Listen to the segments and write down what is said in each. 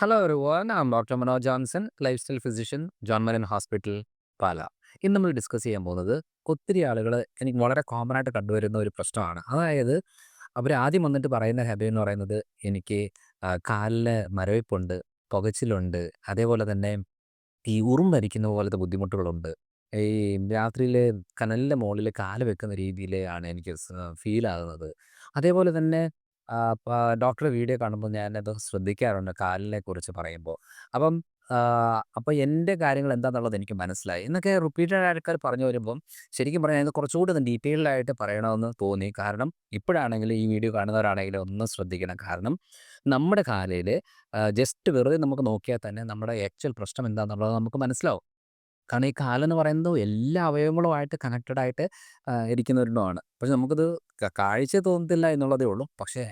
Hello everyone I doctor Manoj Johnson life style physician John Maran hospital Pala ഇന്ന് നമ്മൾ discuss ചെയ്യാൻ പോകുന്നത് ഒത്തിരി ആളുകൾ എനിക്ക് വളരെ കോമൺ ആയിട്ട് കണ്ടുവരുന്ന ഒരു പ്രശ്നമാണ്. അതായത് അവർ ആദ്യം വന്നിട്ട് പറയുന്ന ഹെബി എന്ന് പറയുന്നത് എനിക്ക് കാലിൽ മരവിപ്പുണ്ട് പുകച്ചിലുണ്ട് അതേപോലെ തന്നെ ഈ ഉറുമ്പരിക്കുന്ന പോലത്തെ ബുദ്ധിമുട്ടുകളുണ്ട്. ഈ രാത്രിയിൽ കനലിന്റെ മുകളിൽ കാൽ വെക്കുന്ന രീതിയിലാണ് എനിക്ക് ഫീൽ ആകുന്നത്. അതേപോലെ തന്നെ പ ഡോക്ടറുടെ വീഡിയോ കാണുമ്പോൾ ഞാനത് ശ്രദ്ധിക്കാറുണ്ട് കാലിനെ കുറിച്ച് പറയുമ്പോൾ. അപ്പം അപ്പോൾ എന്റെ കാര്യങ്ങൾ എന്താണെന്നുള്ളത് എനിക്ക് മനസ്സിലായി. എന്നൊക്കെ റിപ്പീറ്റഡ് ആൾക്കാർ പറഞ്ഞു വരുമ്പം ശരിക്കും പറഞ്ഞാൽ ഇത് കുറച്ചുകൂടി ഒന്ന് ഡീറ്റെയിൽഡ് ആയിട്ട് പറയണമെന്ന് തോന്നി. കാരണം ഇപ്പോഴാണെങ്കിലും ഈ വീഡിയോ കാണുന്നവരാണെങ്കിലും ഒന്ന് ശ്രദ്ധിക്കണം. കാരണം നമ്മുടെ കാലയിൽ ജസ്റ്റ് വെറുതെ നമുക്ക് നോക്കിയാൽ തന്നെ നമ്മുടെ ആക്ച്വൽ പ്രശ്നം എന്താണെന്നുള്ളത് നമുക്ക് മനസ്സിലാവും. കാരണം ഈ കാലെന്ന് പറയുന്നത് എല്ലാ അവയവങ്ങളുമായിട്ട് കണക്റ്റഡ് ആയിട്ട് ഇരിക്കുന്ന ഒരെണ്ണമാണ്. പക്ഷെ നമുക്കത് കാഴ്ച തോന്നത്തില്ല എന്നുള്ളതേ ഉള്ളൂ. പക്ഷേ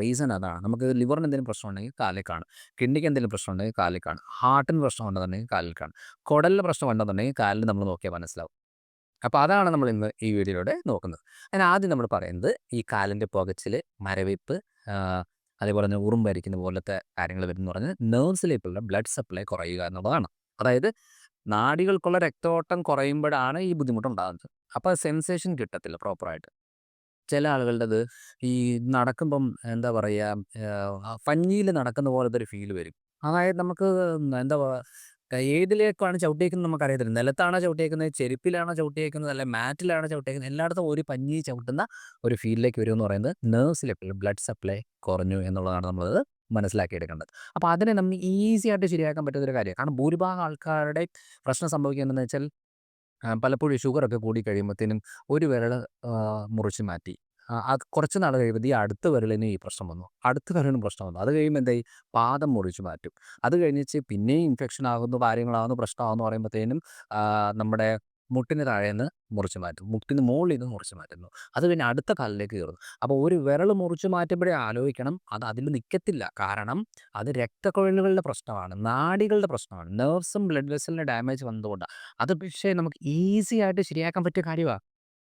റീസൺ അതാണ്. നമുക്ക് ലിവറിന് എന്തെങ്കിലും പ്രശ്നം ഉണ്ടെങ്കിൽ കാലിൽ കാണും. കിഡ്നിക്ക് എന്തെങ്കിലും പ്രശ്നം ഉണ്ടെങ്കിൽ കാലിൽ കാണും. ഹാർട്ടിന് പ്രശ്നം ഉണ്ടെന്നുണ്ടെങ്കിൽ കാലിൽ കാണും. കുടലിന് പ്രശ്നം ഉണ്ടെന്നുണ്ടെങ്കിൽ കാലിൽ നമ്മൾ നോക്കിയാൽ മനസ്സിലാവും. അപ്പോൾ അതാണ് നമ്മൾ ഇന്ന് ഈ വീഡിയോയിലൂടെ നോക്കുന്നത്. അതിന് ആദ്യം നമ്മൾ പറയുന്നത് ഈ കാലിന്റെ പുകച്ചിൽ, മരവിപ്പ് അതേപോലെ തന്നെ ഉറുമ്പരിക്കുന്ന പോലത്തെ കാര്യങ്ങൾ വരുന്നു പറഞ്ഞാൽ നെർവ്സിലേക്കുള്ള ബ്ലഡ് സപ്ലൈ കുറയുക എന്നുള്ളതാണ്. അതായത് നാഡികൾക്കുള്ള രക്തയോട്ടം കുറയുമ്പോഴാണ് ഈ ബുദ്ധിമുട്ടുണ്ടാകുന്നത്. അപ്പോൾ സെൻസേഷൻ കിട്ടത്തില്ല പ്രോപ്പറായിട്ട്. ചില ആളുകളുടേത് ഈ നടക്കുമ്പം എന്താ പറയുക ഫഞ്ഞിയിൽ നടക്കുന്ന പോലത്തെ ഒരു ഫീൽ വരും. അതായത് നമുക്ക് എന്താ ഏതിലേക്കാണ് ചവിട്ടിയേക്കുന്നത് നമുക്കറിയത്തില്ല. നിലത്താണോ ചവിട്ടിയേക്കുന്നത്, ചെരുപ്പിലാണോ ചവിട്ടിയേക്കുന്നത്, അല്ലെ മാറ്റിലാണോ ചവിട്ടിയേക്കുന്നത്, എല്ലായിടത്തും ഒരു പഞ്ഞി ചവിട്ടുന്ന ഒരു ഫീലിലേക്ക് വരുമെന്ന് പറയുന്നത് നേഴ്സിലെ ബ്ലഡ് സപ്ലൈ കുറഞ്ഞു എന്നുള്ളതാണ് നമ്മളത് മനസ്സിലാക്കിയെടുക്കേണ്ടത്. അപ്പോൾ അതിനെ നമ്മൾ ഈസി ആയിട്ട് ശരിയാക്കാൻ പറ്റുന്ന ഒരു കാര്യമാണ്. കാരണം ഭൂരിഭാഗം ആൾക്കാരുടെ പ്രശ്നം സംഭവിക്കുന്നതെന്ന് വെച്ചാൽ പലപ്പോഴും ഷുഗറൊക്കെ കൂടി കഴിയുമ്പോഴത്തേനും ഒരു വിരൽ മുറിച്ച് മാറ്റി. അത് കുറച്ച് നാൾ കഴിയുമ്പോൾ ഈ അടുത്ത വിരലിനും ഈ പ്രശ്നം വന്നു. അടുത്ത വിരലിനും പ്രശ്നം വന്നു. അത് കഴിയുമ്പോൾ എന്തായി പാദം മുറിച്ച് മാറ്റും. അത് കഴിഞ്ഞിച്ച് പിന്നെയും ഇൻഫെക്ഷൻ ആകുന്നു, കാര്യങ്ങളാകുന്നു, പ്രശ്നമാകുന്നു പറയുമ്പോഴത്തേനും നമ്മുടെ മുട്ടിന് താഴേന്ന് മുറിച്ച് മാറ്റും. മുട്ടിന് മുകളിൽ നിന്ന് മുറിച്ച് മാറ്റുന്നു. അത് പിന്നെ അടുത്ത കാലിലേക്ക് കയറുന്നു. അപ്പോൾ ഒരു വിരൽ മുറിച്ച് മാറ്റുമ്പോഴേ ആലോചിക്കണം അത് അതിൽ നിൽക്കത്തില്ല. കാരണം അത് രക്തക്കൊഴലുകളുടെ പ്രശ്നമാണ്. നാടികളുടെ പ്രശ്നമാണ്. നെർവ്സും ബ്ലഡ് വെസലിന്റെ ഡാമേജ് വന്നതുകൊണ്ടാണ്. അത് പക്ഷേ നമുക്ക് ഈസി ആയിട്ട് ശരിയാക്കാൻ പറ്റിയ കാര്യമാണ്.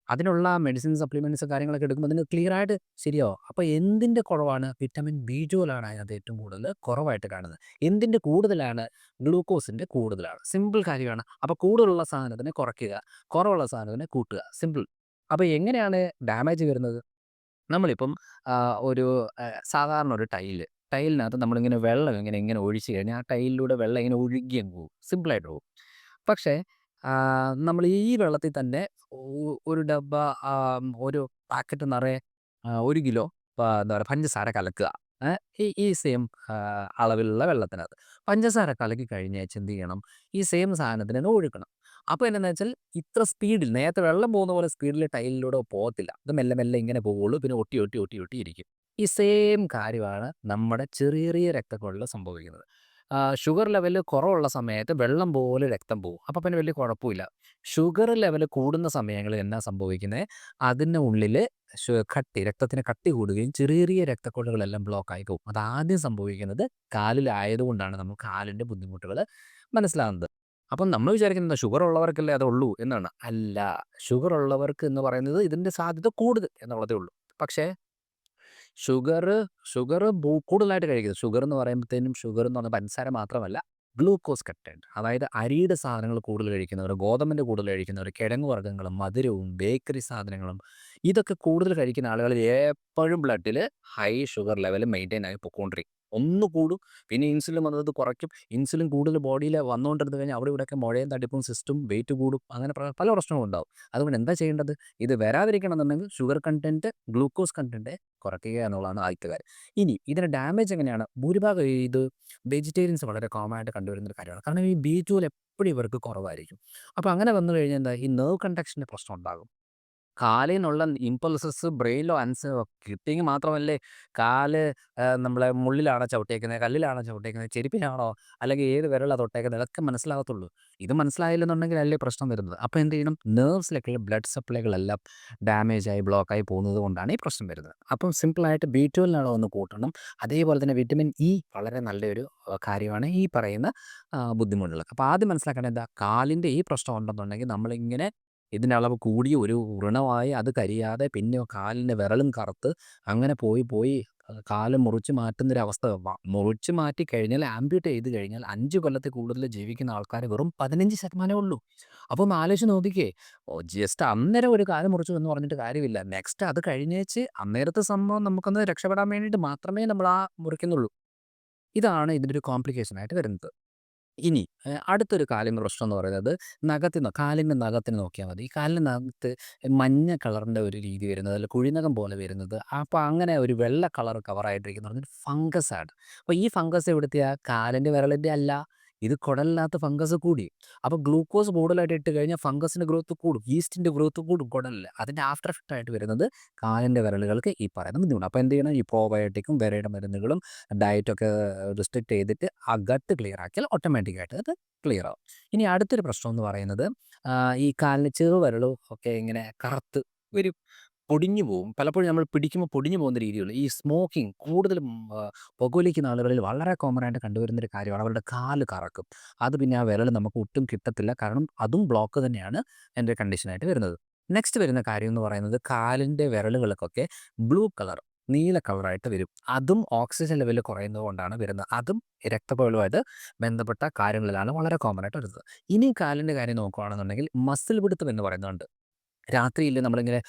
അതിനുള്ള മെഡിസിൻ സപ്ലിമെന്റ്സ് കാര്യങ്ങളൊക്കെ എടുക്കുമ്പോൾ അതിന് ക്ലിയർ ആയിട്ട് ശരിയാവും. അപ്പോൾ എന്തിന്റെ കുറവാണ്? വിറ്റാമിൻ ബി12 ആണ് അതിനകത്ത് ഏറ്റവും കൂടുതൽ കുറവായിട്ട് കാണുന്നത്. എന്തിന്റെ കൂടുതലാണ്? ഗ്ലൂക്കോസിന്റെ കൂടുതലാണ്. സിമ്പിൾ കാര്യമാണ്. അപ്പോൾ കൂടുതലുള്ള സാധനത്തിനെ കുറയ്ക്കുക. കുറവുള്ള സാധനത്തിനെ കൂട്ടുക. സിമ്പിൾ. അപ്പോൾ എങ്ങനെയാണ് ഡാമേജ് വരുന്നത്? നമ്മളിപ്പം ഒരു സാധാരണ ഒരു ടൈൽ. ടൈലിനകത്ത് നമ്മളിങ്ങനെ വെള്ളം ഇങ്ങനെ ഇങ്ങനെ ഒഴിച്ചു കഴിഞ്ഞാൽ ആ ടൈലിലൂടെ വെള്ളം ഇങ്ങനെ ഒഴുകി അങ്ങ് പോകും. സിമ്പിളായിട്ട് പോകും. പക്ഷേ നമ്മൾ ഈ വെള്ളത്തിൽ തന്നെ ഒരു ഡബ്ബ ഒരു പാക്കറ്റ് നിറയെ ഒരു 1 കിലോ എന്താ പറയുക പഞ്ചസാര കലക്കുക. ഈ സെയിം അളവിലുള്ള വെള്ളത്തിനകത്ത്. പഞ്ചസാര കലക്കി കഴിഞ്ഞേച്ച് എന്ത് ചെയ്യണം? ഈ സെയിം സാധനത്തിന് ഒന്ന് ഒഴുക്കണം. അപ്പോൾ എന്നാന്ന് വെച്ചാൽ ഇത്ര സ്പീഡിൽ നേരത്തെ വെള്ളം പോകുന്ന പോലെ സ്പീഡിൽ ടൈലിലൂടെ പോകത്തില്ല. ഇത് മെല്ലെ മെല്ലെ ഇങ്ങനെ പോവുള്ളൂ. പിന്നെ ഒട്ടി ഒട്ടി ഒട്ടി ഒട്ടി ഇരിക്കും. ഈ സെയിം കാര്യമാണ് നമ്മുടെ ചെറിയ ചെറിയ രക്തക്കൊള്ളിൽ സംഭവിക്കുന്നത്. ഷുഗർ ലെവൽ കുറവുള്ള സമയത്ത് വെള്ളം പോലെ രക്തം പോകും. അപ്പോൾ പിന്നെ വലിയ കുഴപ്പമില്ല. ഷുഗർ ലെവൽ കൂടുന്ന സമയങ്ങളിൽ എന്നാ സംഭവിക്കുന്നത്? അതിന്റെ ഉള്ളിൽ കട്ടി രക്തത്തിന് കട്ടി കൂടുകയും ചെറിയ ചെറിയ രക്തക്കൊഴുകളെല്ലാം ബ്ലോക്ക് ആയി പോകും. ആദ്യം സംഭവിക്കുന്നത് കാലിലായതുകൊണ്ടാണ് നമ്മൾ കാലിന്റെ ബുദ്ധിമുട്ടുകൾ മനസ്സിലാകുന്നത്. അപ്പം നമ്മൾ വിചാരിക്കുന്നത് ഷുഗർ ഉള്ളവർക്കല്ലേ അതുള്ളൂ എന്നാണ്. അല്ല. ഷുഗർ ഉള്ളവർക്ക് എന്ന് പറയുന്നത് ഇതിന്റെ സാധ്യത കൂടുതൽ എന്നുള്ളതേ ഉള്ളൂ. പക്ഷേ ഷുഗർ ഷുഗർ കൂടുതലായിട്ട് കഴിക്കുന്നത് ഷുഗർ എന്ന് പറയുമ്പോഴത്തേനും ഷുഗർ എന്ന് പറഞ്ഞാൽ പഞ്ചസാര മാത്രമല്ല ഗ്ലൂക്കോസ് കണ്ടന്റ് അതായത് അരിയുടെ സാധനങ്ങൾ കൂടുതൽ കഴിക്കുന്നവർ, ഗോതമ്പിന്റെ കൂടുതൽ കഴിക്കുന്നവർ, കിഴങ്ങ് വർഗങ്ങളും, മധുരവും, ബേക്കറി സാധനങ്ങളും ഇതൊക്കെ കൂടുതൽ കഴിക്കുന്ന ആളുകളിൽ എപ്പോഴും ബ്ലഡിൽ ഹൈ ഷുഗർ ലെവൽ മെയിന്റെയിൻ ആയി പൊക്കോണ്ടിരിക്കും. ഒന്ന് കൂടും. പിന്നെ ഇൻസുലിൻ വന്നത് കുറയ്ക്കും. ഇൻസുലിൻ കൂടുതൽ ബോഡിയിൽ വന്നുകൊണ്ടിരുന്നു കഴിഞ്ഞാൽ അവിടെ ഇവിടെയൊക്കെ മുഴയും തടിപ്പും സിസ്റ്റും വെയിറ്റ് കൂടും. അങ്ങനെ പല പ്രശ്നങ്ങളും ഉണ്ടാവും. അതുകൊണ്ട് എന്താ ചെയ്യേണ്ടത്? ഇത് വരാതിരിക്കണം എന്നുണ്ടെങ്കിൽ ഷുഗർ കണ്ടന്റ്, ഗ്ലൂക്കോസ് കണ്ടന്റ് കുറയ്ക്കുക എന്നുള്ളതാണ് ആദ്യത്തെ കാര്യം. ഇനി ഇതിന് ഡാമേജ് എങ്ങനെയാണ്? ഭൂരിഭാഗം ഇത് വെജിറ്റേറിയൻസ് വളരെ കോമൺ ആയിട്ട് കണ്ടുവരുന്ന ഒരു കാര്യമാണ്. കാരണം ഈ ബി12 എപ്പോഴും ഇവർക്ക് കുറവായിരിക്കും. അപ്പോൾ അങ്ങനെ വന്നു കഴിഞ്ഞാൽ എന്താ ഈ നെർവ് കണ്ടക്ഷന്റെ പ്രശ്നം ഉണ്ടാകും. കാലിൽ നിന്നുള്ള ഇമ്പൾസസ് ബ്രെയിനിലോ അൻസ് കിട്ടിയെങ്കിൽ മാത്രമല്ലേ കാൽ നമ്മളെ മുള്ളിലാണോ ചവിട്ടിയേക്കുന്നത്, കല്ലിലാണോ ചവിട്ടിയേക്കുന്നത്, ചെരുപ്പിലാണോ അല്ലെങ്കിൽ ഏത് വിരലാണ് തൊട്ടേക്കുന്നത് ഇതൊക്കെ മനസ്സിലാകത്തുള്ളൂ. ഇത് മനസ്സിലായില്ലെന്നുണ്ടെങ്കിൽ അല്ലേ പ്രശ്നം വരുന്നത്. അപ്പോൾ എന്ത് ചെയ്യണം? നെർവ്സിലേക്കുള്ള ബ്ലഡ് സപ്ലൈകളെല്ലാം ഡാമേജ് ആയി ബ്ലോക്കായി പോകുന്നത് കൊണ്ടാണ് ഈ പ്രശ്നം വരുന്നത്. അപ്പം സിമ്പിളായിട്ട് ബി12 അളവ് ഒന്ന് കൂട്ടണം. അതേപോലെ തന്നെ വിറ്റമിൻ ഇ വളരെ നല്ലൊരു കാര്യമാണ് ഈ പറയുന്ന ബുദ്ധിമുട്ടുകൾ അപ്പോൾ ആദ്യം മനസ്സിലാക്കേണ്ടത് എന്താ? കാലിന്റെ ഈ പ്രശ്നം ഉണ്ടെന്നുണ്ടെങ്കിൽ നമ്മളിങ്ങനെ ഇതിന്റെ അളവ് കൂടി ഒരു വ്രണമായി അത് കരിയാതെ പിന്നെ കാലിന്റെ വിരലും കറുത്ത് അങ്ങനെ പോയി പോയി കാൽ മുറിച്ച് മാറ്റുന്നൊരവസ്ഥ മുറിച്ച് മാറ്റി കഴിഞ്ഞാൽ ആംബ്യൂട്ട് ചെയ്ത് കഴിഞ്ഞാൽ അഞ്ച് കൊല്ലത്തിൽ കൂടുതൽ ജീവിക്കുന്ന ആൾക്കാർ വെറും 15% ഉള്ളൂ. അപ്പം ആലോചിച്ച് നോക്കിക്കേ. ജസ്റ്റ് അന്നേരം ഒരു കാൽ മുറിച്ചു എന്ന് പറഞ്ഞിട്ട് കാര്യമില്ല. നെക്സ്റ്റ് അത് കഴിഞ്ഞേച്ച് അന്നേരത്തെ സംഭവം നമുക്കൊന്ന് രക്ഷപ്പെടാൻ വേണ്ടിയിട്ട് മാത്രമേ നമ്മൾ ആ മുറിക്കുന്നുള്ളൂ. ഇതാണ് ഇതിന്റെ ഒരു കോംപ്ലിക്കേഷൻ ആയിട്ട് വരുന്നത്. ഇനി അടുത്തൊരു കാലിന്റെ പ്രശ്നം എന്ന് പറയുന്നത് നഖത്തിന് കാലിന്റെ നഖത്തിന് നോക്കിയാൽ മതി. ഈ കാലിന്റെ നഖത്ത് മഞ്ഞ കളറിന്റെ ഒരു രീതി വരുന്നത് അല്ല കുഴിനകം പോലെ വരുന്നത്. അപ്പോൾ അങ്ങനെ ഒരു വെള്ള കളർ കവറായിട്ടിരിക്കുന്നത് ഫംഗസാണ്. അപ്പോൾ ഈ ഫംഗസ് എവിടുത്തെയാണ് കാലിന്റെ വിരലിന്റെ അല്ല. ഇത് കുടലിനകത്ത് ഫംഗസ് കൂടി. അപ്പോൾ ഗ്ലൂക്കോസ് കൂടുതലായിട്ട് ഇട്ട് കഴിഞ്ഞാൽ ഫംഗസിന്റെ ഗ്രോത്ത് കൂടും. ഈസ്റ്റിന്റെ ഗ്രോത്ത് കൂടും കുടലിൽ. അതിന്റെ ആഫ്റ്റർ എഫക്റ്റ് ആയിട്ട് വരുന്നത് കാലിന്റെ വിരലുകൾക്ക് ഈ പറയുന്ന ബുദ്ധിമുട്ട്. അപ്പോൾ എന്ത് ചെയ്യണം? ഈ പ്രോബയോട്ടിക്കും വിരയുടെ മരുന്നുകളും ഡയറ്റൊക്കെ റിസ്ട്രിക്ട് ചെയ്തിട്ട് ആ ഗട്ട് ക്ലിയർ ആക്കിയാൽ ഓട്ടോമാറ്റിക്കായിട്ട് അത് ക്ലിയർ ആവും. ഇനി അടുത്തൊരു പ്രശ്നം എന്ന് പറയുന്നത് ഈ കാലിന് ചെറുവിരലും ഒക്കെ ഇങ്ങനെ കറുത്ത് ഒരു പൊടിഞ്ഞു പോകും. പലപ്പോഴും നമ്മൾ പിടിക്കുമ്പോൾ പൊടിഞ്ഞു പോകുന്ന രീതിയുള്ളൂ. ഈ സ്മോക്കിംഗ് കൂടുതലും പുകവലിക്കുന്ന ആളുകളിൽ വളരെ കോമൺ ആയിട്ട് കണ്ടുവരുന്നൊരു കാര്യമാണ്. അവരുടെ കാൽ കറക്കും. അത് പിന്നെ ആ വിരൽ നമുക്ക് ഒട്ടും കിട്ടത്തില്ല. കാരണം അതും ബ്ലോക്ക് തന്നെയാണ് എന്റെ കണ്ടീഷനായിട്ട് വരുന്നത്. നെക്സ്റ്റ് വരുന്ന കാര്യം എന്ന് പറയുന്നത് കാലിന്റെ വിരലുകൾക്കൊക്കെ ബ്ലൂ കളർ നീല കളറായിട്ട് വരും. അതും ഓക്സിജൻ ലെവൽ കുറയുന്നത് കൊണ്ടാണ് വരുന്നത്. അതും രക്തക്കുഴലുമായിട്ട് ബന്ധപ്പെട്ട കാര്യങ്ങളിലാണ് വളരെ കോമൺ ആയിട്ട് വരുന്നത്. ഇനി കാലിന്റെ കാര്യം നോക്കുകയാണെന്നുണ്ടെങ്കിൽ മസിൽ പിടുത്തം എന്ന് പറയുന്നുണ്ട്. രാത്രിയിൽ നമ്മളിങ്ങനെ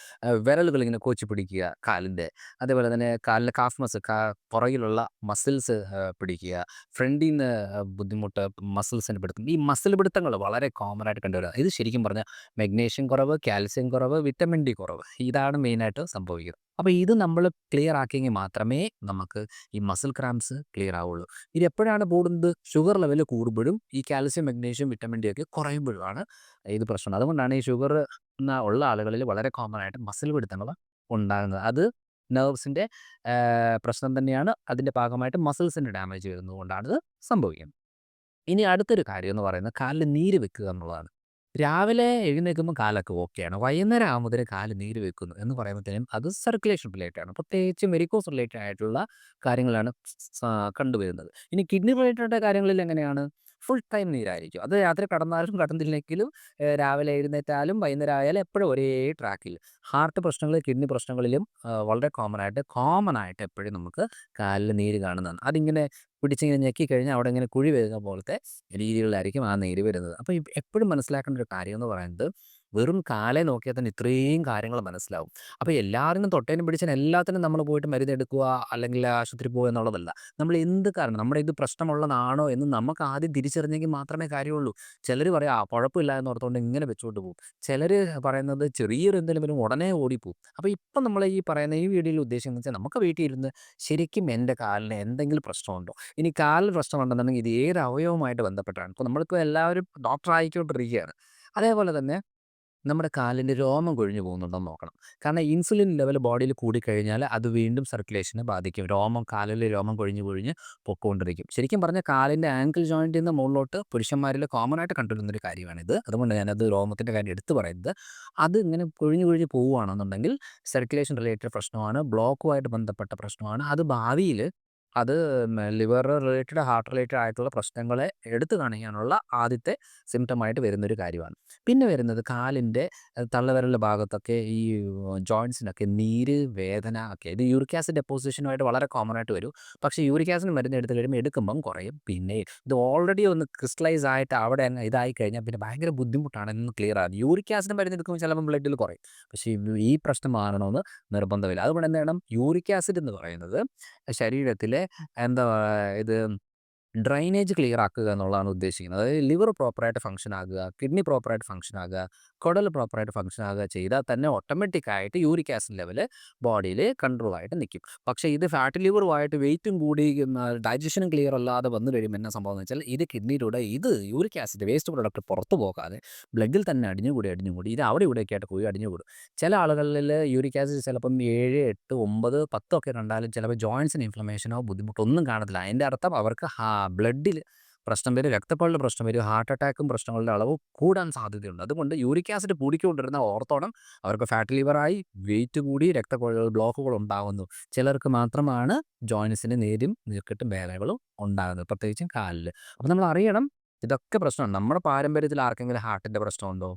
വിരലുകൾ ഇങ്ങനെ കോച്ചി പിടിക്കുക കാലിന്റെ. അതേപോലെ തന്നെ കാലിന്റെ കാഫ് മസിൽ കാ പുറകിലുള്ള മസിൽസ് പിടിക്കുക ഫ്രണ്ടിൽ നിന്ന് ബുദ്ധിമുട്ട് മസിൽസിന് പിടുത്തം. ഈ മസിൽ പിടുത്തങ്ങൾ വളരെ കോമൺ ആയിട്ട് കണ്ടുവരിക. ഇത് ശരിക്കും പറഞ്ഞാൽ മഗ്നീഷ്യം കുറവ്, കാൽസ്യം കുറവ്, വിറ്റമിൻ ഡി കുറവ്. ഇതാണ് മെയിനായിട്ട് സംഭവിക്കുന്നത്. അപ്പോൾ ഇത് നമ്മൾ ക്ലിയർ ആക്കിയെങ്കിൽ മാത്രമേ നമുക്ക് ഈ മസിൽ ക്രാംസ് ക്ലിയർ ആവുള്ളൂ. ഇത് എപ്പോഴാണ് കൂടുന്നത്? ഷുഗർ ലെവൽ കൂടുമ്പോഴും ഈ കാൽസ്യം, മഗ്നീഷ്യം, വിറ്റമിൻ ഡി ഒക്കെ കുറയുമ്പോഴുമാണ് ഇത് പ്രശ്നം. അതുകൊണ്ടാണ് ഈ ഷുഗർ ഉള്ള ആളുകളിൽ വളരെ കോമൺ ആയിട്ട് മസിൽ പിടുത്തങ്ങൾ ഉണ്ടാകുന്നത്. അത് നെർവ്സിന്റെ പ്രശ്നം തന്നെയാണ്. അതിന്റെ ഭാഗമായിട്ട് മസിൽസിന്റെ ഡാമേജ് വരുന്നതുകൊണ്ടാണ് ഇത് സംഭവിക്കുന്നത്. ഇനി അടുത്തൊരു കാര്യം എന്ന് പറയുന്നത് കാലിൽ നീര് വെക്കുക എന്നുള്ളതാണ്. രാവിലെ എഴുന്നേൽക്കുമ്പോൾ കാലൊക്കെ ഓക്കെയാണ്. വൈകുന്നേരം ആകുമ്പോഴത്തേന് കാൽ നീര് വെക്കുന്നു എന്ന് പറയുമ്പോഴത്തേനും അത് സർക്കുലേഷൻ റിലേറ്റഡ് ആണ്. പ്രത്യേകിച്ച് മെരിക്കോസ് റിലേറ്റഡ് ആയിട്ടുള്ള കാര്യങ്ങളാണ് കണ്ടുവരുന്നത്. ഇനി കിഡ്നി റിലേറ്റഡ് കാര്യങ്ങളിൽ എങ്ങനെയാണ്? ഫുൾ ടൈം നീരായിരിക്കും. അത് രാത്രി കടന്നാലും കടന്നില്ലെങ്കിലും രാവിലെ എഴുന്നേറ്റാലും വൈകുന്നേരം ആയാലും എപ്പോഴും ഒരേ ട്രാക്കിൽ. ഹാർട്ട് പ്രശ്നങ്ങൾ, കിഡ്നി പ്രശ്നങ്ങളിലും വളരെ കോമൺ ആയിട്ട് കോമൺ ആയിട്ട് എപ്പോഴും നമുക്ക് കാലിൽ നീര് കാണുന്നതാണ്. അതിങ്ങനെ പിടിച്ചിങ്ങനെ ഞെക്കി കഴിഞ്ഞാൽ അവിടെ ഇങ്ങനെ കുഴി വരുന്ന പോലത്തെ രീതികളിലായിരിക്കും ആ നീര് വരുന്നത്. അപ്പോൾ എപ്പോഴും മനസ്സിലാക്കേണ്ട ഒരു കാര്യം എന്ന് പറയുന്നത് വെറും കാലേ നോക്കിയാൽ തന്നെ ഇത്രയും കാര്യങ്ങൾ മനസ്സിലാവും. അപ്പോൾ എല്ലാവരും തൊട്ടേനും പിടിച്ചാൽ എല്ലാത്തിനും നമ്മൾ പോയിട്ട് മരുന്ന് എടുക്കുക അല്ലെങ്കിൽ ആശുപത്രി പോകുക എന്നുള്ളതല്ല. നമ്മൾ എന്ത് കാരണം നമ്മുടെ ഇത് പ്രശ്നമുള്ളതാണോ എന്ന് നമുക്ക് ആദ്യം തിരിച്ചറിഞ്ഞെങ്കിൽ മാത്രമേ കാര്യമുള്ളൂ. ചിലർ പറയും ആ കുഴപ്പമില്ല എന്ന് ഓർത്തുകൊണ്ട് ഇങ്ങനെ വെച്ചുകൊണ്ട് പോകും. ചിലർ പറയുന്നത് ചെറിയൊരു എന്തെങ്കിലും വരും ഉടനെ ഓടിപ്പോവും. അപ്പോൾ ഇപ്പം നമ്മൾ ഈ പറയുന്ന ഈ വീഡിയോയിൽ ഉദ്ദേശം എന്ന് വെച്ചാൽ നമുക്ക് വീട്ടിൽ ഇരുന്ന് ശരിക്കും എന്റെ കാലിന് എന്തെങ്കിലും പ്രശ്നമുണ്ടോ? ഇനി കാലിന് പ്രശ്നമുണ്ടെന്നുണ്ടെങ്കിൽ ഇത് ഏത് അവയവുമായിട്ട് ബന്ധപ്പെട്ടാണ്. ഇപ്പോൾ നമ്മളിപ്പോൾ എല്ലാവരും ഡോക്ടർ ആയിക്കൊണ്ടിരിക്കുകയാണ്. അതേപോലെ തന്നെ നമ്മുടെ കാലിന്റെ രോമം കൊഴിഞ്ഞു പോകുന്നുണ്ടോ എന്ന് നോക്കണം. കാരണം ഇൻസുലിൻ ലെവൽ ബോഡിയിൽ കൂടിക്കഴിഞ്ഞാൽ അത് വീണ്ടും സർക്കുലേഷനെ ബാധിക്കും. രോമം കാലിലെ രോമം കൊഴിഞ്ഞു കൊഴിഞ്ഞ് പൊക്കോണ്ടിരിക്കും. ശരിക്കും പറഞ്ഞാൽ കാലിന്റെ ആങ്കിൾ ജോയിന്റിൽ നിന്ന് മുകളിലോട്ട് പുരുഷന്മാരിൽ കോമൺ ആയിട്ട് കണ്ടുവരുന്നൊരു കാര്യമാണിത്. അതുകൊണ്ട് ഞാനത് രോമത്തിന്റെ കാര്യം എടുത്തു പറയുന്നത്. അത് ഇങ്ങനെ കൊഴിഞ്ഞു കൊഴിഞ്ഞ് പോവുകയാണെന്നുണ്ടെങ്കിൽ സർക്കുലേഷൻ റിലേറ്റഡ് പ്രശ്നമാണ്. ബ്ലോക്കുമായിട്ട് ബന്ധപ്പെട്ട പ്രശ്നമാണ്. അത് ഭാവിയിൽ അത് ലിവർ റിലേറ്റഡ് ഹാർട്ട് റിലേറ്റഡ് ആയിട്ടുള്ള പ്രശ്നങ്ങളെ എടുത്തു കാണിക്കാനുള്ള ആദ്യത്തെ സിംറ്റമായിട്ട് വരുന്നൊരു കാര്യമാണ്. പിന്നെ വരുന്നത് കാലിന്റെ തള്ളവിരലിന്റെ ഭാഗത്തൊക്കെ ഈ ജോയിൻസിനൊക്കെ നീര്, വേദന ഒക്കെ ഇത് യൂറിക് ആസിഡ് ഡെപ്പോസിഷനുമായിട്ട് വളരെ കോമൺ ആയിട്ട് വരും. പക്ഷേ യൂറിക് ആസിഡ് മരുന്ന് എടുത്ത് കഴിയുമ്പോൾ എടുക്കുമ്പം കുറയും. പിന്നെ ഇത് ഓൾറെഡി ഒന്ന് ക്രിസ്റ്റലൈസ് ആയിട്ട് അവിടെ ഇതായി കഴിഞ്ഞാൽ പിന്നെ ഭയങ്കര ബുദ്ധിമുട്ടാണ് എന്ന് ക്ലിയർ ആകുന്നത് യൂറിക് ആസിഡ് മരുന്ന് എടുക്കുമ്പോൾ ചിലപ്പോൾ ബ്ലഡിൽ കുറയും. പക്ഷേ ഈ പ്രശ്നം മാറണമെന്ന് നിർബന്ധമില്ല. അതുകൊണ്ട് എന്താണ് യൂറിക് ആസിഡ് എന്ന് പറയുന്നത് ശരീരത്തിലെ എന്താ ഇത് ഡ്രെയിനേജ് ക്ലിയർ ആക്കുക എന്നുള്ളതാണ് ഉദ്ദേശിക്കുന്നത്. അതായത് ലിവർ പ്രോപ്പറായിട്ട് ഫംഗ്ഷൻ ആകുക, കിഡ്നി പ്രോപ്പറായിട്ട് ഫംഗ്ഷൻ ആകുക, കുടൽ പ്രോപ്പറായിട്ട് ഫംഗ്ഷൻ ആകുക ചെയ്താൽ തന്നെ ഓട്ടോമാറ്റിക് ആയിട്ട് യൂറിക് ആസിഡ് ലെവൽ ബോഡിയിൽ കൺട്രോൾ ആയിട്ട് നിൽക്കും. പക്ഷേ ഇത് ഫാറ്റ് ലിവറുമായിട്ട് വെയിറ്റും കൂടി ഡൈജഷനും ക്ലിയർ അല്ലാതെ വന്നു കഴിയുമ്പോൾ എന്നാ സംഭവം എന്ന് വെച്ചാൽ ഇത് കിഡ്നിയിലൂടെ ഇത് യൂറിക് ആസിഡ് വേസ്റ്റ് പ്രൊഡക്റ്റ് പുറത്തു പോകാതെ ബ്ലഡിൽ തന്നെ അടിഞ്ഞു അടിഞ്ഞുകൂടി അടിഞ്ഞുകൂടി ഇത് അവിടെ ഇവിടെയൊക്കെ ആയിട്ട് പോയി അടിഞ്ഞുകൂടും. ചില ആളുകളിൽ യൂറിക് ആസിഡ് ചിലപ്പം 7, 8, 9, 10 ഒക്കെ കണ്ടാലും ചിലപ്പോൾ ജോയിൻസിന് ഇൻഫ്ലമേഷനോ ബുദ്ധിമുട്ടോ ഒന്നും കാണത്തില്ല. അതിന്റെ അർത്ഥം അവർക്ക് ബ്ലഡിൽ പ്രശ്നം വരും, രക്തക്കുഴലിൽ പ്രശ്നം വരും, ഹാർട്ട് അറ്റാക്കും പ്രശ്നങ്ങളുടെ അളവ് കൂടാൻ സാധ്യതയുണ്ട്. അതുകൊണ്ട് യൂറിക് ആസിഡ് കൂടിക്കൊണ്ടിരുന്ന ഓർത്തോണം അവർക്ക് ഫാറ്റ് ലിവറായി, വെയിറ്റ് കൂടി, രക്തക്കുഴൽ ബ്ലോക്കുകൾ ഉണ്ടാകുന്നു. ചിലർക്ക് മാത്രമാണ് ജോയിൻസിന് നേരും നീർക്കെട്ടും വേദനകളും ഉണ്ടാകുന്നത്. പ്രത്യേകിച്ചും കാലിൽ. അപ്പോൾ നമ്മൾ അറിയണം ഇതൊക്കെ പ്രശ്നമാണ്. നമ്മുടെ പാരമ്പര്യത്തിൽ ആർക്കെങ്കിലും ഹാർട്ടിന്റെ പ്രശ്നമുണ്ടോ?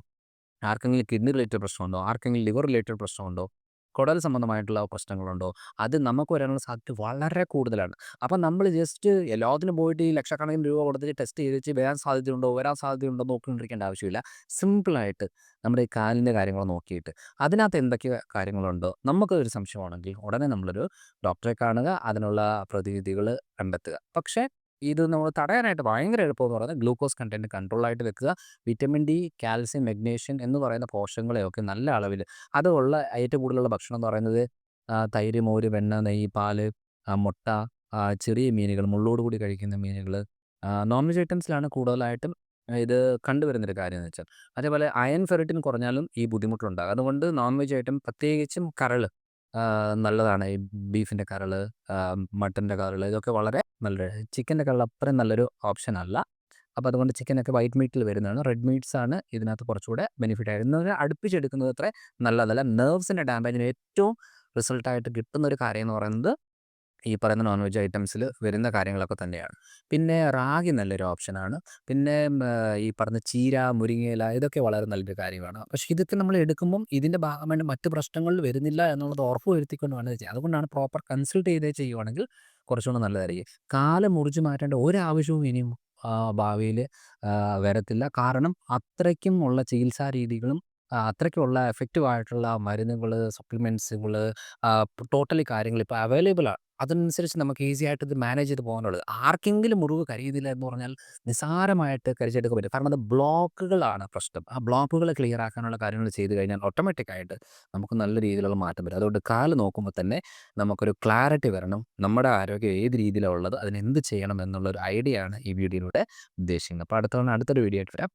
ആർക്കെങ്കിലും കിഡ്നി റിലേറ്റഡ് പ്രശ്നമുണ്ടോ ആർക്കെങ്കിലും ലിവർ റിലേറ്റഡ് പ്രശ്നമുണ്ടോ കുടൽ സംബന്ധമായിട്ടുള്ള പ്രശ്നങ്ങളുണ്ടോ? അത് നമുക്ക് വരാനുള്ള സാധ്യത വളരെ കൂടുതലാണ്. അപ്പം നമ്മൾ ജസ്റ്റ് എല്ലാത്തിനും പോയിട്ട് ഈ ലക്ഷക്കണക്കിന് രൂപ കൊടുത്തിട്ട് ടെസ്റ്റ് ചെയ്ത് വെച്ച് വരാൻ സാധ്യതയുണ്ടോ വരാൻ സാധ്യതയുണ്ടോ നോക്കിക്കൊണ്ടിരിക്കേണ്ട ആവശ്യമില്ല. സിമ്പിളായിട്ട് നമ്മുടെ ഈ കാലിന്റെ കാര്യങ്ങൾ നോക്കിയിട്ട് അതിനകത്ത് എന്തൊക്കെ കാര്യങ്ങളുണ്ടോ നമുക്ക് ഒരു സംശയമാണെങ്കിൽ ഉടനെ നമ്മളൊരു ഡോക്ടറെ കാണുക അതിനുള്ള പ്രതിവിധികൾ കണ്ടെത്തുക. പക്ഷേ ഇത് നമ്മൾ തടയാനായിട്ട് ഭയങ്കര എളുപ്പമെന്ന് പറയുന്നത് ഗ്ലൂക്കോസ് കണ്ടന്റ് കൺട്രോളായിട്ട് വെക്കുക. വിറ്റമിൻ ഡി കാൽസ്യം മെഗ്നീഷ്യം എന്ന് പറയുന്ന പോഷകങ്ങളെയൊക്കെ നല്ല അളവിൽ അതുള്ള ഏറ്റവും കൂടുതലുള്ള ഭക്ഷണം എന്ന് പറയുന്നത് തൈര് മോര് വെണ്ണ നെയ്യ് പാൽ മുട്ട ചെറിയ മീനുകൾ മുള്ളോട് കൂടി കഴിക്കുന്ന മീനുകൾ. നോൺ വെജ് ഐറ്റംസിലാണ് കൂടുതലായിട്ടും ഇത് കണ്ടുവരുന്നൊരു കാര്യം എന്ന് വെച്ചാൽ. അതേപോലെ അയൺ ഫെറിറ്റിൻ കുറഞ്ഞാലും ഈ ബുദ്ധിമുട്ടുണ്ടാകും. അതുകൊണ്ട് നോൺ വെജ് ഐറ്റം പ്രത്യേകിച്ചും കരൾ നല്ലതാണ്. ഈ ബീഫിന്റെ കരൾ മട്ടന്റെ കരൾ ഇതൊക്കെ വളരെ നല്ലൊരു ചിക്കന്റെ കളർ അത്രയും നല്ലൊരു ഓപ്ഷൻ അല്ല. അപ്പോൾ അതുകൊണ്ട് ചിക്കനൊക്കെ വൈറ്റ് മീറ്റിൽ വരുന്നതാണ്. റെഡ് മീറ്റ്സ് ആണ് ഇതിനകത്ത് കുറച്ചുകൂടെ ബെനിഫിറ്റ് ആയിരുന്നു അടുപ്പിച്ചെടുക്കുന്നത് അത്ര നല്ലതല്ല. നെർവ്സിന്റെ ഡാമേജിന് ഏറ്റവും റിസൾട്ടായിട്ട് കിട്ടുന്ന ഒരു കാര്യം എന്ന് പറയുന്നത് ഈ പറയുന്ന നോൺ വെജ് ഐറ്റംസിൽ വരുന്ന കാര്യങ്ങളൊക്കെ തന്നെയാണ്. പിന്നെ റാഗി നല്ലൊരു ഓപ്ഷനാണ്. പിന്നെ ഈ പറഞ്ഞ ചീര മുരിങ്ങയില ഇതൊക്കെ വളരെ നല്ലൊരു കാര്യമാണ്. പക്ഷേ ഇതൊക്കെ നമ്മൾ എടുക്കുമ്പം ഇതിന്റെ ഭാഗമായിട്ട് മറ്റ് പ്രശ്നങ്ങൾ വരുന്നില്ല എന്നുള്ളത് ഉറപ്പ് വരുത്തിക്കൊണ്ട് വേണം ഇത് അതുകൊണ്ടാണ് പ്രോപ്പർ കൺസൾട്ട് ചെയ്തേ ചെയ്യുവാണെങ്കിൽ കുറച്ചുകൂടെ നല്ലതായിരിക്കും. കാൽ മുറിച്ച് മാറ്റേണ്ട ഒരാവശ്യവും ഇനിയും ഭാവിയിൽ വരത്തില്ല. കാരണം അത്രയ്ക്കും ഉള്ള ചികിത്സാ രീതികളും അത്രയ്ക്കുള്ള എഫക്റ്റീവ് ആയിട്ടുള്ള മരുന്നുകൾ സപ്ലിമെൻസുകൾ ടോട്ടലി കാര്യങ്ങൾ ഇപ്പോൾ അവൈലബിൾ ആണ് അതനുസരിച്ച് നമുക്ക് ഈസി ആയിട്ട് ഇത് മാനേജ് ചെയ്ത് പോകാനുള്ളത്. ആർക്കെങ്കിലും മുറിവ് കരിയുന്നില്ല എന്ന് പറഞ്ഞാൽ നിസാരമായിട്ട് കരിച്ചെടുക്കാൻ പറ്റും കാരണം അത് ബ്ലോക്കുകളാണ് പ്രശ്നം. ആ ബ്ലോക്കുകൾ ക്ലിയർ ആക്കാനുള്ള കാര്യങ്ങൾ ചെയ്ത് കഴിഞ്ഞാൽ ഓട്ടോമാറ്റിക്കായിട്ട് നമുക്ക് നല്ല രീതിയിലുള്ള മാറ്റം വരും. അതുകൊണ്ട് കാൽ നോക്കുമ്പോൾ തന്നെ നമുക്കൊരു ക്ലാരിറ്റി വരണം. നമ്മുടെ ആരോഗ്യം ഏത് രീതിയിലുള്ളത് അതിനെന്ത് ചെയ്യണം എന്നുള്ളൊരു ഐഡിയ ആണ് ഈ വീഡിയോയിലൂടെ ഉദ്ദേശിക്കുന്നത്. അപ്പോൾ അടുത്തവണ അടുത്തൊരു വീഡിയോ ആയിട്ട് വരാം.